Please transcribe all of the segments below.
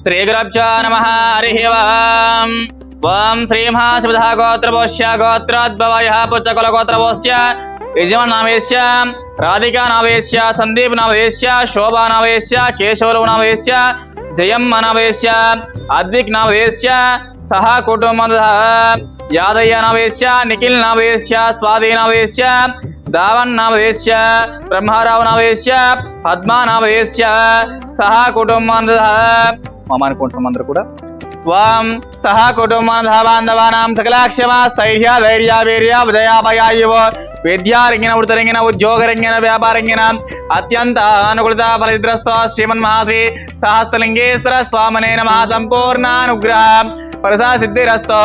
श्रीगुरभ्यो नमः। हरिः वाम् ॐ श्रीमहाशिवधा गोत्रभोष्य, गोत्राद्भवयः पुच्चकुलगोत्रभोस्य यजमनामेश्य राधिकानावेश्य सन्दीपनावेश्य शोभानावेश्य, केशवरुणावेश्य जयम् अनावेश्य अद्विग्नावेश्य सह कुटुम्बः यादय्यनावेश्य, निखिलनावेश्य स्वाधीनावेश्य दावन्नावेश्य, ब्रह्मारावनावेश्य, पद्मानावेश्य सह कुटुम्बः కుటుంబ యాదయ్య నామేశ్య కూడా. వాం సహా కుటుంబాన్ బాంధవానాం సకలాక్షమా స్థైర్య ధైర్య వీర్య ఉదయాభయాయువ విద్యారంగిన వృతరంగిన ఉద్యోగరంగిన వ్యాపారంగిన అత్యంత అనుకూలత ఫలిద్రస్తో శ్రీమన్ మహాశ్రీ సహస్రలింగేశ్వర స్వామనే నమ. సంపూర్ణానుగ్రహం. పరసా సిద్ధిరస్తో.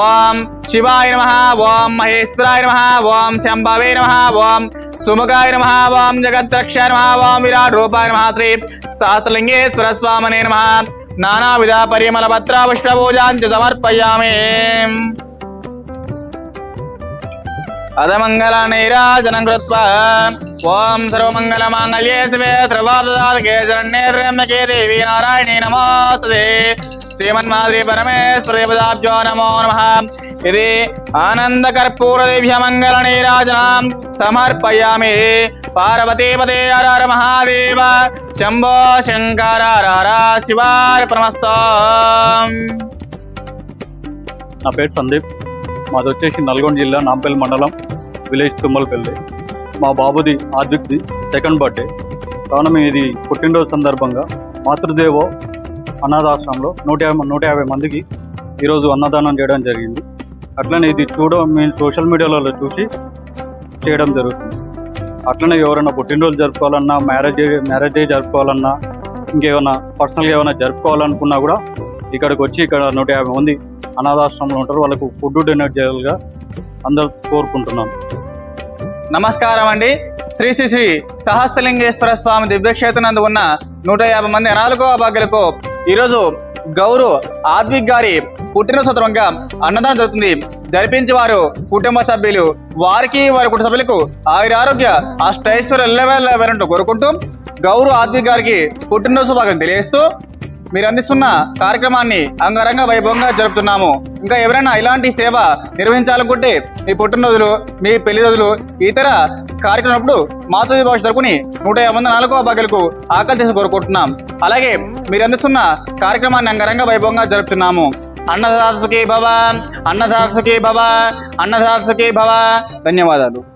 ఓం శివాయ నమ ఓం మహేశ్వరాయ నమ ఓం శంభవే నమ ఓం సుముఖాయ నమ ఓం జగద్రక్ష నమ ఓం విరాట్ రూపాయ నమ శ్రీ సహస్రలింగేశ్వర స్వామనే నమ. నానావిధ పరిమళ పత్ర పుష్పూజాంతి సమర్పయామి. అధమంగళ నైరాజనం కృత్వా. ఓం సర్వమంగళమాంగళ్యే శివే సర్వాదదాలకే శరణ్యే త్ర్యంబకే దేవి నారాయణే నమోస్తుతే శ్రీమన్మాద్రి పరమేశ్వరదాబ్జో నమో నమ ఇది ఆనందకర్పూరదేభ్య మంగళ నైరాజనం సమర్పయామి పార్వతీపదే హర మహాదేవ శంభో శంకర హర హర నా పేరు సందీప్. మాది వచ్చేసి నల్గొండ జిల్లా నాంపల్లి మండలం విలేజ్ తుమ్మలపల్లి. మా బాబుది ఆద్విక్ది సెకండ్ బర్త్డే. కావున ఇది పుట్టినరోజు సందర్భంగా మాతృదేవో అనాథాశ్రమంలో నూట యాభై నూట యాభై మందికి ఈరోజు అన్నదానం చేయడం జరిగింది. అట్లనే ఇది చూడ మేము సోషల్ మీడియాలలో చూసి చేయడం జరుగుతుంది. అట్లనే ఎవరైనా పుట్టినరోజు జరుపుకోవాలన్నా మ్యారేజ్ మ్యారేజ్ డే జరుపుకోవాలన్నా ఇంకేమైనా పర్సనల్గా ఏమైనా జరుపుకోవాలనుకున్నా కూడా ఇక్కడికి వచ్చి ఇక్కడ నూట యాభై మంది అనాథాశ్రమంలో ఉంటారు. వాళ్ళకు ఫుడ్ డొనేట్ చేయాలిగా అందరూ కోరుకుంటున్నాం. నమస్కారం అండి. శ్రీ శ్రీ శ్రీ సహస్రలింగేశ్వర స్వామి దివ్యక్షేత్రనందు ఉన్న నూట యాభై మంది అనాలుకో అభాగ్యులకు ఈరోజు గౌరు ఆద్విక్ గారి పుట్టిన సందర్భంగా అన్నదానం జరుగుతుంది. జరిపించి వారు కుటుంబ సభ్యులు వారికి వారి కుటుంబ సభ్యులకు ఆయుర ఆరోగ్య అష్టైశ్వర్య ఎల్లవేళ కోరుకుంటూ గౌరు ఆద్విక్ గారికి పుట్టినరోజు భాగం తెలియజేస్తూ మీరు అందిస్తున్న కార్యక్రమాన్ని అంగరంగ వైభవంగా జరుపుతున్నాము. ఇంకా ఎవరైనా ఇలాంటి సేవ నిర్వహించాలనుకుంటే మీ పుట్టినరోజులు మీ పెళ్ళి రోజులు ఇతర కార్యక్రమప్పుడు మాతృ భాష తరపుని నూట యాభై మంది నాలుగో భాగ్యులకు ఆకలి చేసి కోరుకుంటున్నాం. అలాగే మీరు అందిస్తున్న కార్యక్రమాన్ని అంగరంగ వైభవంగా జరుపుతున్నాము. అన్నదాసుకి భవ అన్నదాసుకి భవ అన్నదాసుకి భవ. ధన్యవాదాలు.